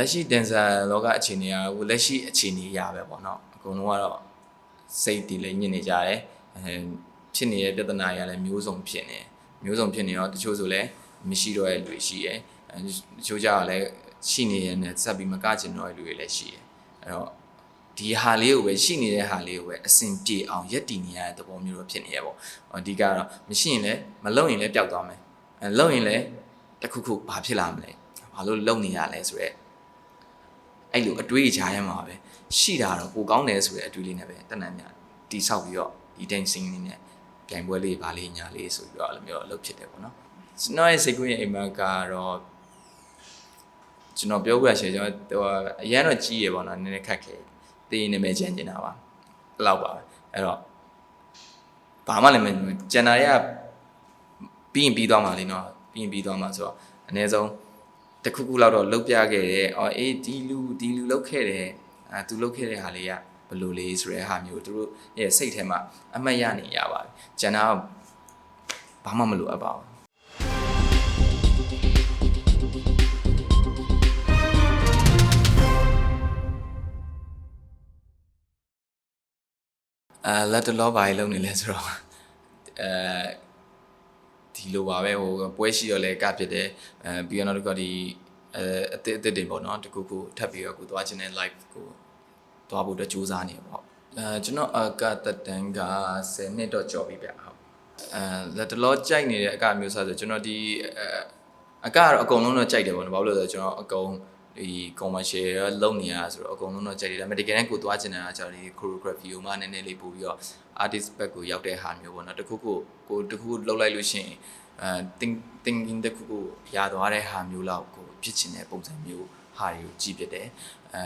လက်ရှိ dancer လောကအခြေအနေကဟိုလက်ရှိအခြေအနေအရပဲပေါ့နော်အကုန်လုံးကတော့စိတ်တည်လည်းညစ်နေကြတယ်အဲဖြစ်နေတဲ့ပြဿနာတွေကလည်းမျိုးစုံဖြစ်နေတယ်မျိုးစုံဖြစ်နေတော့တချို့ဆိုလည်းမရှိတော့တဲ့လူတွေရှိတယ်အဲတချို့ကြတော့လည်းရှိနေရတဲ့ဆက်ပြီးမကကျင်တော့တဲ့လူတွေလည်းရှိတယ်အဲ့တော့ဒီဟာလေးကိုပဲရှိနေတဲ့ဟာလေးကိုပဲအဆင်ပြေအောင်ရက်တည်နေရတဲ့သဘောမျိုးတော့ဖြစ်နေရပေါ့အဓိကတော့မရှိရင်လည်းမလုံရင်လည်းပျောက်သွားမယ်အဲလုံရင်လည်းတစ်ခုခုဘာဖြစ်လာမလဲဘာလို့လုံနေရလဲဆိုတော့ အဲ့လိုအတွေးအချားရမှာပဲရှိတာတော့ပိုကောင်းတယ်ဆိုတဲ့အတွေးလေးနဲ့ပဲတနန်မြတီဆောက်ပြီးတော့ဒီတိုင်းစင်းလေးနဲ့ပြိုင်ပွဲလေးပါလေးညာလေးဆိုပြီးတော့အဲ့လိုမျိုးအလုပ်ဖြစ်တယ်ပေါ့နော်ကျွန်တော်ရဲ့စိတ်ကူးရဲ့အိမ်မက်ကတော့ကျွန်တော်ပြောပြရရှယ်ကျွန်တော်ဟိုအရန်တော့ကြီးရပေါ့နော်နည်းနည်းခက်ခဲတေးနေမယ်ချင်နေတာပါအဲ့လောက်ပါပဲအဲ့တော့ဘာမှလည်းမကျန်တာရပြီးရင်ပြီးသွားမှာလေနော်ပြီးရင်ပြီးသွားမှာဆိုတော့အနည်းဆုံး တခုခုလောက်တော့လုတ်ပြခဲ့တယ်။အော်အေးဒီလူဒီလူလုတ်ခဲ့တယ်။အဲသူလုတ်ခဲ့တဲ့ဟာလေးကဘယ်လိုလေးဆိုတဲ့ဟာမျိုးသူတို့ရဲ့စိတ်ထဲမှာအမှတ်ရနေရပါပြီ။ကျန်တာကဘာမှမလိုအပ်ပါဘူး။အဲလက်တလောပါရေးလုပ်နေလဲဆိုတော့အဲ ဒီလိုပါပဲဟိုပွဲရှိတော့လဲကဖြစ်တယ်အဲပြီးတော့နောက်တစ်ခါဒီအဲအစ်အစ်တွေပေါ့နော်တခုခုထပ်ပြီးတော့ကိုသွားခြင်းတဲ့ live ကိုသွားဖို့အတွက်စူးစမ်းနေပေါ့အဲကျွန်တော်အကတက်တန်က10နှစ်တော့ကြော်ပြီဗျဟုတ်အဲလက်တလောကြိုက်နေတဲ့အကမျိုးစားဆိုကျွန်တော်ဒီအဲအကကတော့အကုန်လုံးတော့ကြိုက်တယ်ပေါ့နော်ဘာလို့လဲဆိုတော့ကျွန်တော်အကုန် ဒီ commercial လုပ်နေရဆိုတော့အကုန်လုံးတော့ကြိုက်တယ်ဒါပေမဲ့တကယ်တမ်းကိုသွားချင်တာကကျွန်တော်ဒီ choreography ကိုမှနည်းနည်းလေးပို့ပြီးတော့ artist back ကိုရောက်တဲ့ဟာမျိုးပေါ့နော်တခုခုကိုတခုခုလောက်လိုက်လို့ရှိရင်အဲ think thinking တခုခုရသွားတဲ့ဟာမျိုးလောက်ကိုဖြစ်ချင်တဲ့ပုံစံမျိုးဟာတွေကိုကြည့်ပြတယ်အဲ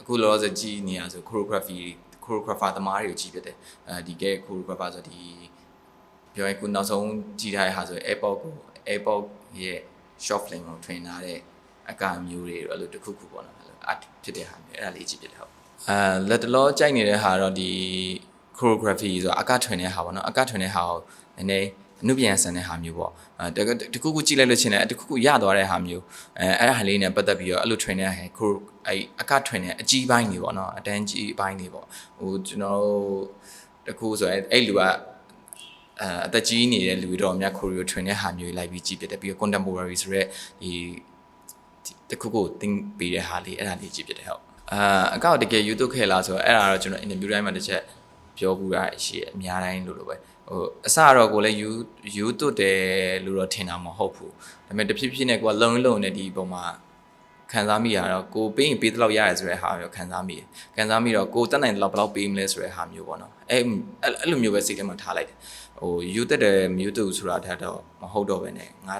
အခုလောလောဆယ်ကြည့်နေရဆို choreography choreographer သမားတွေကိုကြည့်ပြတယ်အဲဒီကဲ choreographer ဆိုဒီပြောရင်ကိုနောက်ဆုံးကြည့်ထားတဲ့ဟာဆို airport ကို airport ရဲ့ short film ကို train ထားတဲ့ အကမျိုးတွေအဲ့လိုတခုခုပေါ့နော်အဲ့လို art ဖြစ်တဲ့ဟာမျိုးအဲ့ဒါလေးကြည့်ပြတယ်ဟုတ်အဲလက်တလောကြိုက်နေတဲ့ဟာတော့ဒီ choreography ဆိုတာအကထွင်တဲ့ဟာပေါ့နော်အကထွင်တဲ့ဟာကိုနည်းနည်းအနုပြန်ဆန်တဲ့ဟာမျိုးပေါ့အဲတခုခုကြည့်လိုက်လို့ချင်းလည်းတခုခုရသွားတဲ့ဟာမျိုးအဲအဲ့ဒါဟာလေးနဲ့ပတ်သက်ပြီးတော့အဲ့လို train တဲ့ဟဲ chro အဲ့အကထွင်တဲ့အကြီးပိုင်းတွေပေါ့နော်အတန်းကြီးပိုင်းတွေပေါ့ဟိုကျွန်တော်တို့တခုဆိုရင်အဲ့လူကအဲအသက်ကြီးနေတဲ့လူတွေတော့အများ choreo train တဲ့ဟာမျိုးလိုက်ပြီးကြည့်ပြတယ်ပြီးတော့ contemporary ဆိုရက်ဒီ တခုခုသင်ပေးတဲ့ဟာလေးအဲ့ဒါလေးကြည့်ပြတယ်ဟုတ်အာအကောက်တကယ် YouTube ခဲ့လားဆိုတော့အဲ့ဒါတော့ကျွန်တော် interview တိုင်းမှာတစ်ချက်ပြောပူတာရှိအများတိုင်းလို့လို့ပဲဟိုအစတော့ကိုလည်း you you တွတ်တယ်လို့တော့ထင်တာမဟုတ်ဘူးဒါပေမဲ့တဖြည်းဖြည်းနဲ့ကိုကလုံလုံနဲ့ဒီပုံမှာခံစားမိရတော့ကိုပေးရင်ပေးတလောက်ရတယ်ဆိုတဲ့ဟာမျိုးခံစားမိတယ်ခံစားမိတော့ကိုတက်နိုင်တလောက်ဘယ်လောက်ပေးမလဲဆိုတဲ့ဟာမျိုးပေါ့နော်အဲအဲ့လိုမျိုးပဲစိတ်ထဲမှာထားလိုက်တယ်ဟို you တက်တယ် mute တူဆိုတာတတ်တော့မဟုတ်တော့ပဲねငါ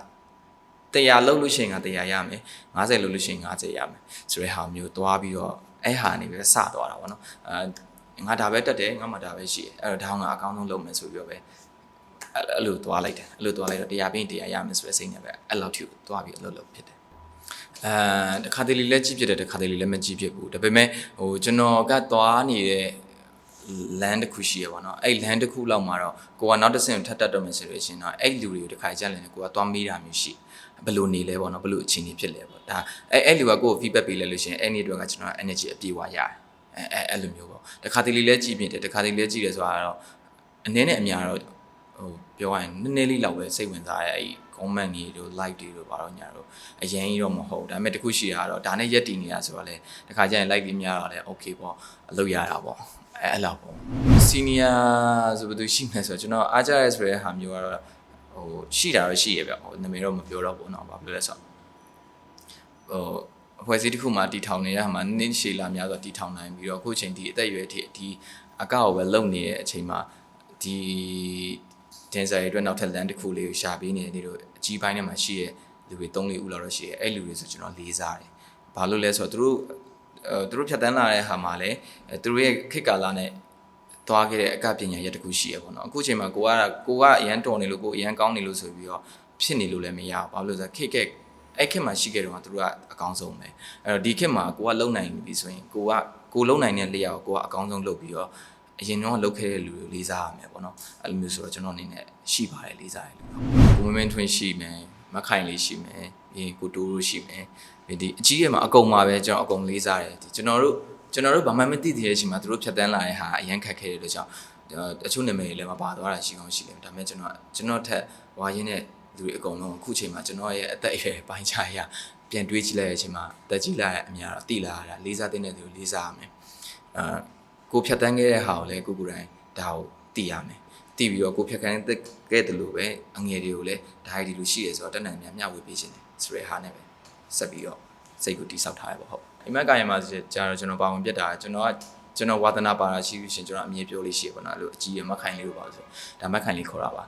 100လောက်လို့ရှိရင်ငါ100ရမယ်50လောက်လို့ရှိရင်50ရမယ်ဆိုတဲ့ဟာမျိုးသွားပြီးတော့အဲ့ဟာနေပဲစသွားတာပေါ့နော်အဲငါဒါပဲတက်တယ်ငါမှဒါပဲရှိတယ်အဲ့တော့ဒါငါအကောင်းဆုံးလုပ်မယ်ဆိုပြီးတော့ပဲအဲ့လိုသွားလိုက်တယ်အဲ့လိုသွားလိုက်တော့တရားပြင်းတရားရမယ်ဆိုတဲ့စိတ်နဲ့ပဲအဲ့လောက်ထိသွားပြီးအလုပ်လုပ်ဖြစ်တယ်အဲတခါတလေလက်ကြည့်ဖြစ်တယ်တခါတလေလက်မကြည့်ဖြစ်ဘူးဒါပေမဲ့ဟိုကျွန်တော်ကသွားနေတဲ့ land တစ်ခုရှိရပါတော့အဲ့ land တစ်ခုလောက်မှာတော့ကိုကနောက်တစ်ဆင့်ထပ်တက်တော့မယ်ဆိုလို့ရှိရင်တော့အဲ့လူတွေကိုတစ်ခါကြက်လည်ကိုကသွားမေးတာမျိုးရှိ ဘယ်လိုနေလဲပေါ့နော်ဘယ်လိုအခြေအနေဖြစ်လဲပေါ့ဒါအဲ့အဲ့လူကကိုကို feedback ပေးလဲလို့ရှိရင်အဲ့နေ့အတွက်ကကျွန်တော် energy အပြည့်ဝရတယ်အဲအဲအဲ့လိုမျိုးပေါ့တခါတလေလဲကြည့်ပြတယ်တခါတလေလဲကြည့်တယ်ဆိုတာတော့အနည်းနဲ့အများတော့ဟိုပြောရရင်နည်းနည်းလေးလောက်ပဲစိတ်ဝင်စားရအဲ့ comment တွေတို့ like တွေတို့ဘာလို့ညာတော့အရင်ကြီးတော့မဟုတ်ဒါပေမဲ့တခုရှိတာတော့ဒါနဲ့ရက်တည်နေတာဆိုတော့လေတခါကျရင် like တွေများတော့လေ okay ပေါ့အလုပ်ရတာပေါ့အဲအဲ့လောက်ပေါ့ senior ဆိုဘယ်သူရှိမှဆိုတော့ကျွန်တော်အားကြရဲဆိုတဲ့ဟာမျိုးကတော့ ဟိုရှိတာတော့ရှိရပြဟိုနာမည်တော့မပြောတော့ဘူးเนาะဘာဖြစ်လဲဆိုတော့ဟိုအဖွဲ့အစည်းတစ်ခုမှတီထောင်နေတဲ့ဟာမှာနင်းရှည်လာများဆိုတီထောင်နိုင်ပြီးတော့အခုချိန်ဒီအသက်အရွယ်ထိဒီအကောက်ကိုပဲလုံနေတဲ့အချိန်မှာဒီ dancer တွေအတွက်နောက်ထပ် land တစ်ခုလေးကိုရှာပေးနေတယ်တို့အကြီးပိုင်းထဲမှာရှိတဲ့လူတွေ၃၄ဦးလောက်တော့ရှိတယ်အဲ့လူတွေဆိုကျွန်တော်လေးစားတယ်ဘာလို့လဲဆိုတော့သူတို့အဲသူတို့ဖြတ်တန်းလာတဲ့ဟာမှာလည်းသူတို့ရဲ့ခေတ်ကာလနဲ့ သွားခဲ့တဲ့အကပညာရက်တစ်ခုရှိရပေါ့နော်အခုချိန်မှာကိုကကိုကအရန်တော်နေလို့ကိုအရန်ကောင်းနေလို့ဆိုပြီးတော့ဖြစ်နေလို့လည်းမရဘူးဘာလို့လဲဆိုတော့ခေတ်ကအဲ့ခေတ်မှာရှိခဲ့တော့သူတို့ကအကောင်းဆုံးပဲအဲ့တော့ဒီခေတ်မှာကိုကလုံနိုင်ပြီဆိုရင်ကိုကကိုလုံနိုင်တဲ့လျှောက်ကိုကအကောင်းဆုံးလုပ်ပြီးတော့အရင်တော့လုပ်ခဲ့တဲ့လူတွေလေးစားရမယ်ပေါ့နော်အဲ့လိုမျိုးဆိုတော့ကျွန်တော်အနေနဲ့ရှိပါတယ်လေးစားရလူကိုမင်းမင်းထွင်းရှိမယ်မခိုင်လေးရှိမယ်ပြီးရင်ကိုတိုးတို့ရှိမယ်ပြီးဒီအကြီးရဲ့မှာအကုန်မှာပဲကျွန်တော်အကုန်လေးစားတယ်ဒီကျွန်တော်တို့ ကျွန်တော်တို့ဘာမှမသိသေးတဲ့အချိန်မှာသူတို့ဖြတ်တန်းလာတဲ့ဟာအရင်ခက်ခဲတဲ့လို့ကြောင့်တချို့နာမည်တွေလည်းမပါသွားတာရှိကောင်းရှိတယ်ဒါပေမဲ့ကျွန်တော်ကျွန်တော်ထက်ဝါရင်းတဲ့လူတွေအကုန်လုံးအခုချိန်မှာကျွန်တော်ရဲ့အသက်အရွယ်ပိုင်းခြားရပြန်တွေးကြည့်လိုက်တဲ့အချိန်မှာတက်ကြည့်လိုက်အများတော့တိလာတာလေးစားတဲ့သူလေးစားရမယ်အာကိုဖြတ်တန်းခဲ့တဲ့ဟာကိုလည်းကိုကိုယ်တိုင်ဒါကိုသိရမယ်သိပြီးတော့ကိုဖြတ်ခန်းခဲ့တယ်လို့ပဲအငယ်တွေကိုလည်းဒါရီဒီလိုရှိရဆိုတော့တက်နိုင်များမျှဝေပေးခြင်းတယ်ဆိုတဲ့ဟာနဲ့ပဲဆက်ပြီးတော့စိတ်ကိုတိဆောက်ထားရပါဟုတ် အိမ်မက်ကာယမှာကြာတော့ကျွန်တော်ပါဝင်ပြတ်တာကျွန်တော်ကကျွန်တော်ဝါသနာပါတာရှိလို့ရှင်ကျွန်တော်အမြင်ပြောလေးရှိရပါတော့အဲ့လိုအကြီးရမက်ခိုင်လေးလို့ပါဆိုဒါမက်ခိုင်လေးခေါ်တာပါ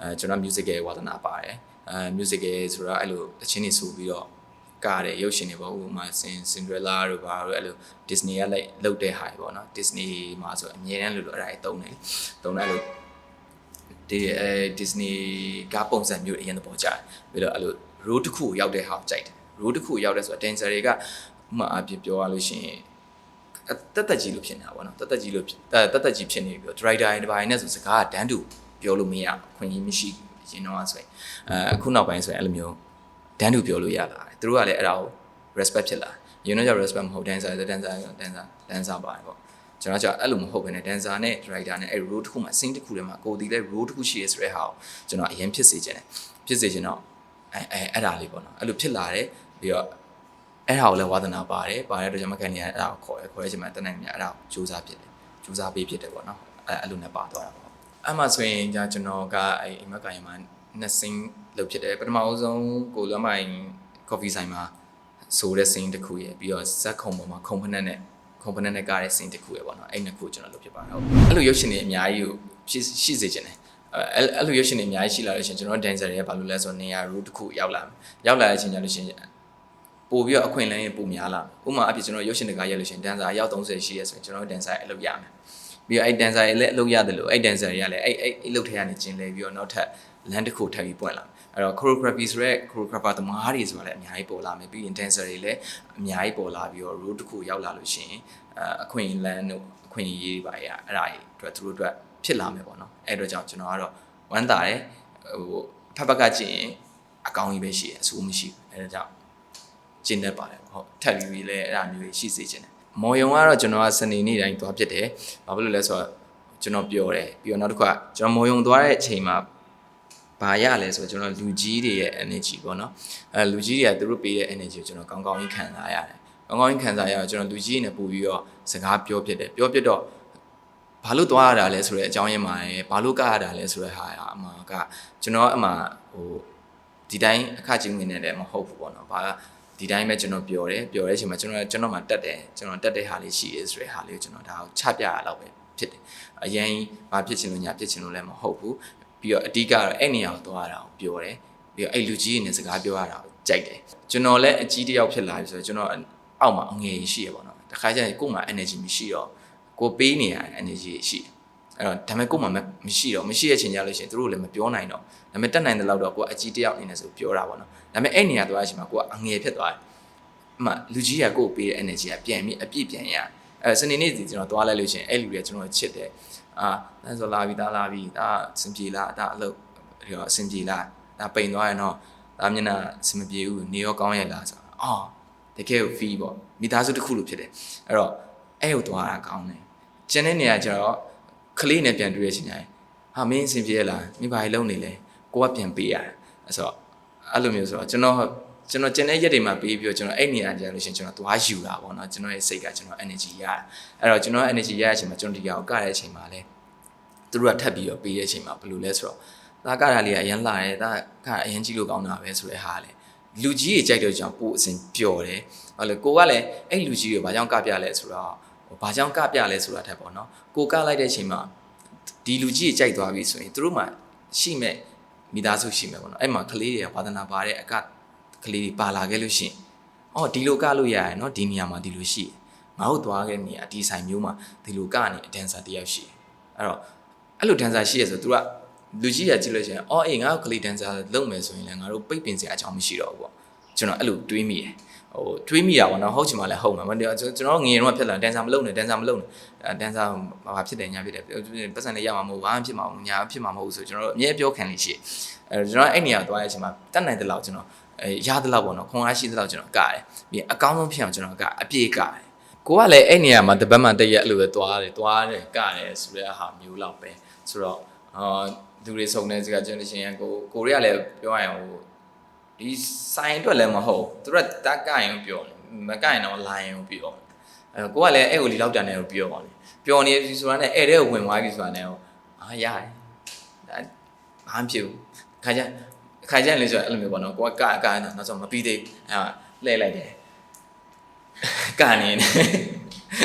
အဲကျွန်တော် music ရဲ့ဝါသနာပါတယ်အဲ music ရဲ့ဆိုတော့အဲ့လိုအချင်းနေဆိုပြီးတော့ကားတယ်ရုပ်ရှင်တွေပေါ့ဥပမာစင်စင်ဒရလာတို့ဘာတို့အဲ့လို Disney ကလိုက်လုပ်တဲ့ဟာတွေပေါ့နော် Disney မှာဆိုအမြဲတမ်းလို့လို့အဲ့ဒါတွေတုံးတယ်တုံးတယ်အဲ့လိုဒီအဲ Disney ကပုံစံမျိုးအရင်တော့ကြာပြီးတော့အဲ့လို road တစ်ခုကိုရောက်တဲ့ဟာကိုကြိုက်တယ် road တစ်ခုကိုရောက်တဲ့ဆိုတော့ dancer တွေက ဥမာအပြပြောရလို့ရှိရင်တက်တက်ကြီးလို့ဖြစ်နေတာပေါ့နော်တက်တက်ကြီးလို့တက်တက်ကြီးဖြစ်နေပြီးတော့ driver တွေတစ်ပိုင်းနဲ့ဆိုစကားကတန်းတူပြောလို့မရခွင့်ရမရှိရင်တော့ဆိုရင်အဲအခုနောက်ပိုင်းဆိုရင်အဲ့လိုမျိုးတန်းတူပြောလို့ရလာတယ်သူတို့ကလည်းအဲ့ဒါကို respect ဖြစ်လာရင်တော့ကျ respect မဟုတ် dancer ဆို dancer dancer dancer ပါတယ်ပေါ့ကျွန်တော်ကအဲ့လိုမဟုတ်ဘဲနဲ့ dancer နဲ့ driver နဲ့အဲ့ road တစ်ခုမှာ scene တစ်ခုထဲမှာကိုယ်ဒီလဲ road တစ်ခုရှိရဲဆိုတဲ့ဟာကိုကျွန်တော်အရင်ဖြစ်စေချင်တယ်ဖြစ်စေချင်တော့အဲအဲအဲ့ဒါလေးပေါ့နော်အဲ့လိုဖြစ်လာတယ်ပြီးတော့ အဲ့ဒါကိုလည်းဝါသနာပါတယ်ပါတဲ့တော့ကျွန်မကန်နေအဲ့ဒါကိုခေါ်ရခေါ်ရချင်မှတနင်္ဂနွေအဲ့ဒါကိုစူးစမ်းဖြစ်တယ်စူးစမ်းပေးဖြစ်တယ်ပေါ့နော်အဲ့အဲ့လိုနဲ့ပါသွားတာပေါ့အဲ့မှာဆိုရင်じゃကျွန်တော်ကအဲ့အိမ်မက်ကန်ရမှာနှစ်စင်းလုပ်ဖြစ်တယ်ပထမအဆုံးကိုလွမ်းမိုင် coffee ဆိုင်မှာဆိုတဲ့ scene တစ်ခုရယ်ပြီးတော့ဇက်ခုံပေါ်မှာ component နဲ့ component နဲ့ကားတဲ့ scene တစ်ခုရယ်ပေါ့နော်အဲ့နှစ်ခုကျွန်တော်လုပ်ဖြစ်ပါတယ်ဟုတ်အဲ့လိုရုပ်ရှင်တွေအများကြီးကိုရှိရှိစေချင်တယ်အဲအဲ့လိုရုပ်ရှင်တွေအများကြီးရှိလာလို့ရှိရင်ကျွန်တော် dancer တွေကဘာလို့လဲဆိုတော့နေရာ route တစ်ခုရောက်လာမယ်ရောက်လာတဲ့အချိန်ကျလို့ရှိရင် ပို့ပြီးတော့အခွင့်အလမ်းတွေပိုများလာဥပမာအဖြစ်ကျွန်တော်ရုပ်ရှင်တကားရက်လို့ရှိရင် dancer ရောက်30ရှိရဲဆိုရင်ကျွန်တော် dancer ရဲ့အလုပ်ရမယ်ပြီးတော့အဲ့ dancer ရဲ့လည်းအလုပ်ရတယ်လို့အဲ့ dancer တွေကလည်းအဲ့အဲ့အလုပ်ထဲကနေကျင်လဲပြီးတော့နောက်ထပ်လမ်းတစ်ခုထပ်ပြီးပွင့်လာမယ်အဲ့တော့ choreography ဆိုရဲ choreographer သမားတွေဆိုတာလည်းအများကြီးပေါ်လာမယ်ပြီးရင် dancer တွေလည်းအများကြီးပေါ်လာပြီးတော့ road တစ်ခုရောက်လာလို့ရှိရင်အခွင့်အလမ်းတို့အခွင့်အရေးတွေပါရအဲ့ဒါတွေအတွက်သူတို့အတွက်ဖြစ်လာမယ်ပေါ့နော်အဲ့အတွက်ကြောင့်ကျွန်တော်ကတော့ဝမ်းသာတယ်ဟိုဖက်ဖက်ကကြည့်ရင်အကောင်းကြီးပဲရှိတယ်အဆိုးမရှိဘူးအဲ့ဒါကြောင့် ကျင်းတတ်ပါတယ်ဟုတ်ထပ်ပြီးလည်းအဲ့ဒါမျိုးရှိစေချင်တယ်မော်ယုံကတော့ကျွန်တော်ကစနေနေ့တိုင်းသွားဖြစ်တယ်ဘာဖြစ်လို့လဲဆိုတော့ကျွန်တော်ပြောတယ်ပြီးတော့နောက်တစ်ခါကျွန်တော်မော်ယုံသွားတဲ့အချိန်မှာဘာရလဲဆိုတော့ကျွန်တော်လူကြီးတွေရဲ့ energy ပေါ့နော်အဲလူကြီးတွေကသူတို့ပေးတဲ့ energy ကိုကျွန်တော်ကောင်းကောင်းကြီးခံစားရတယ်ကောင်းကောင်းကြီးခံစားရတော့ကျွန်တော်လူကြီးတွေနဲ့ပို့ပြီးတော့စကားပြောဖြစ်တယ်ပြောဖြစ်တော့ဘာလို့သွားရတာလဲဆိုတဲ့အကြောင်းရင်းမှာရယ်ဘာလို့ကရတာလဲဆိုတဲ့ဟာအမှကကျွန်တော်အမှဟိုဒီတိုင်းအခချင်းဝင်နေတယ်မဟုတ်ဘူးပေါ့နော်ဘာ ဒီတိုင်းပဲကျွန်တော်ပြောတယ်ပြောတဲ့အချိန်မှာကျွန်တော်ကျွန်တော်မှတက်တယ်ကျွန်တော်တက်တဲ့ဟာလေးရှိရဲဆိုတဲ့ဟာလေးကိုကျွန်တော်ဒါကိုချပြရတော့ပဲဖြစ်တယ်အရင်ဘာဖြစ်ချင်လို့ညာဖြစ်ချင်လို့လည်းမဟုတ်ဘူးပြီးတော့အဓိကတော့အဲ့နေရာကိုသွားရတာကိုပြောတယ်ပြီးတော့အဲ့လူကြီးတွေနဲ့စကားပြောရတာကိုကြိုက်တယ်ကျွန်တော်လည်းအကြီးတယောက်ဖြစ်လာပြီဆိုတော့ကျွန်တော်အောက်မှာအငယ်ကြီးရှိရပါတော့တခါကျရင်ကိုယ်မှာ energy မရှိတော့ကိုပေးနေရ energy ရှိတယ် အဲ့တော့ဒါပေမဲ့ကိုယ်မှာမရှိတော့မရှိတဲ့ချိန်ကြလို့ရှိရင်သူတို့လည်းမပြောနိုင်တော့ဒါပေမဲ့တက်နိုင်တဲ့လောက်တော့ကိုကအကြီးတယောက်အနေနဲ့ဆိုပြောတာပေါ့နော်ဒါပေမဲ့အဲ့နေရာသွားတဲ့အချိန်မှာကိုကအငယ်ဖြစ်သွားတယ်အမှလူကြီးကကိုယ်ပေးတဲ့ energy ကပြန်ပြီးအပြည့်ပြန်ရအဲစနေနေ့စီကျွန်တော်သွားလိုက်လို့ရှိရင်အဲ့လူတွေကကျွန်တော်ချစ်တယ်အာတန်းဆိုလာပြီဒါလာပြီဒါစင်ပြေလားဒါအလုပ်ဒီတော့အစင်ပြေလားဒါပိန်သွားရင်တော့ဒါမျက်နှာစင်မပြေဘူးနေရောကောင်းရဲ့လားဆိုအော်တကယ်ကို fee ပေါ့မိသားစုတစ်ခုလိုဖြစ်တယ်အဲ့တော့အဲ့ကိုသွားတာကောင်းတယ်ကျန်တဲ့နေရာကျတော့ ကလေးနဲ့ပြန်တွေ့ရချင်တယ်ဟာမင်းအဆင်ပြေရလားမိဘာကြီးလုံးနေလဲကိုကပြန်ပေးရတယ်အဲ့ဆိုအဲ့လိုမျိုးဆိုတော့ကျွန်တော်ကျွန်တော်ကျန်တဲ့ရက်တွေမှာပေးပြီးတော့ကျွန်တော်အဲ့နေရာကျလို့ရှင်ကျွန်တော်သွားယူတာပေါ့နော်ကျွန်တော်ရဲ့စိတ်ကကျွန်တော် energy ရတာအဲ့တော့ကျွန်တော် energy ရတဲ့အချိန်မှာကျွန်တော်ဒီကောင်ကတဲ့အချိန်မှာလဲသူတို့ကထပ်ပြီးတော့ပေးတဲ့အချိန်မှာဘယ်လိုလဲဆိုတော့ဒါကတာလေးကအရင်လာတယ်ဒါကအရင်ကြည့်လို့ကောင်းတာပဲဆိုတဲ့ဟာလေလူကြီးတွေကြိုက်တဲ့ကြောင့်ပို့အစဉ်ပျော်တယ်ဟောလေကိုကလည်းအဲ့လူကြီးတွေဘာကြောင့်ကပြလဲဆိုတော့ ဘာကြောင့်ကပြလဲဆိုတာထက်ပေါ့နော်ကိုကလိုက်တဲ့အချိန်မှာဒီလူကြီးတွေကြိုက်သွားပြီဆိုရင်သူတို့မှရှိမဲ့မိသားစုရှိမယ်ပေါ့နော်အဲ့မှာကလေးတွေကဝါသနာပါတဲ့အကကလေးတွေပါလာခဲ့လို့ရှိရင်အော်ဒီလိုကလို့ရရနော်ဒီနေရာမှာဒီလိုရှိငါတို့သွားခဲ့နေရဒီဆိုင်မျိုးမှာဒီလိုကနေအဒန်ဆာတယောက်ရှိအဲ့တော့အဲ့လိုဒန်ဆာရှိရဆိုသူကလူကြီးရကြည့်လို့ရှိရင်အော်အေးငါတို့ကလေးဒန်ဆာလုပ်မယ်ဆိုရင်လည်းငါတို့ပိတ်ပင်စရာအကြောင်းမရှိတော့ဘူးပေါ့ ကျွန်တော်အဲ့လိုတွေးမိတယ်ဟိုတွေးမိတာပေါ့နော်ဟုတ်ချင်မှလည်းဟုတ်မှာမကျွန်တော်ငငယ်တော့ဖြစ်လာဒန်ဆာမလုပ်နဲ့ဒန်ဆာမလုပ်နဲ့ဒန်ဆာဘာဖြစ်တယ်ညာဖြစ်တယ်ပတ်စံလေးရမှာမဟုတ်ဘာမှဖြစ်မှာမဟုတ်ညာဖြစ်မှာမဟုတ်ဆိုကျွန်တော်တို့အမြဲပြောခံနေရှိအဲကျွန်တော်အဲ့နေရာသွားတဲ့အချိန်မှာတတ်နိုင်တဲ့လောက်ကျွန်တော်အဲရသလောက်ပေါ့နော်ခွန်အားရှိသလောက်ကျွန်တော်ကတယ်ပြီးရင်အကောင်းဆုံးဖြစ်အောင်ကျွန်တော်ကအပြည့်ကတယ်ကိုကလည်းအဲ့နေရာမှာတပတ်မှတရက်အဲ့လိုပဲသွားတယ်သွားတယ်ကတယ်ဆိုတဲ့ဟာမျိုးလောက်ပဲဆိုတော့အာသူတွေစုံတဲ့စကားကျွန်တော်ရှင်ကိုကိုရီးယားလည်းပြောရရင်ဟို ဒီဆိုင်အတွက်လည်းမဟုတ်သူတို့ကတက်ကရင်ပြောတယ်မကရင်တော့လိုင်းရင်ပြောအဲကိုကလည်းအဲ့ကိုလီလောက်တန်တယ်ကိုပြောတယ်ပြောနေပြီဆိုတာနဲ့အဲ့တဲ့ကိုဝင်သွားပြီဆိုတာနဲ့ဟိုအာရတယ်ဒါဘာမှဖြစ်ဘူးခါကျခါကျလည်းဆိုအဲ့လိုမျိုးပေါ့နော်ကိုကကကနောက်ဆုံးမပြီးသေးအဲလှည့်လိုက်တယ်ကနေနေ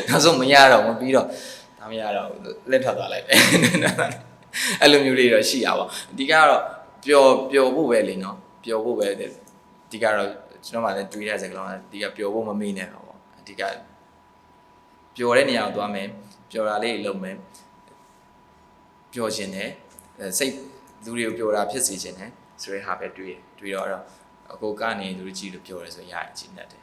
နောက်ဆုံးမရတော့မပြီးတော့ဒါမရတော့လက်ထွက်သွားလိုက်ပဲအဲ့လိုမျိုးလေးတော့ရှိရပါအဓိကတော့ပျော်ပျော်ဖို့ပဲလေနော် ပျော်ဖို့ပဲအဓိကတော့ကျွန်တော်မှလည်းတွေးတဲ့စကားလုံးအဓိကပျော်ဖို့မမေ့နဲ့ပါပေါ့အဓိကပျော်တဲ့နေရာကိုသွားမယ်ပျော်တာလေးလုပ်မယ်ပျော်ခြင်းနဲ့စိတ်လူတွေကိုပျော်တာဖြစ်စေခြင်းနဲ့ဆိုတဲ့ဟာပဲတွေးတွေးတော့အကိုကနေလူကြီးလို့ပြောရဲဆိုရရင်အချင်းနဲ့တယ်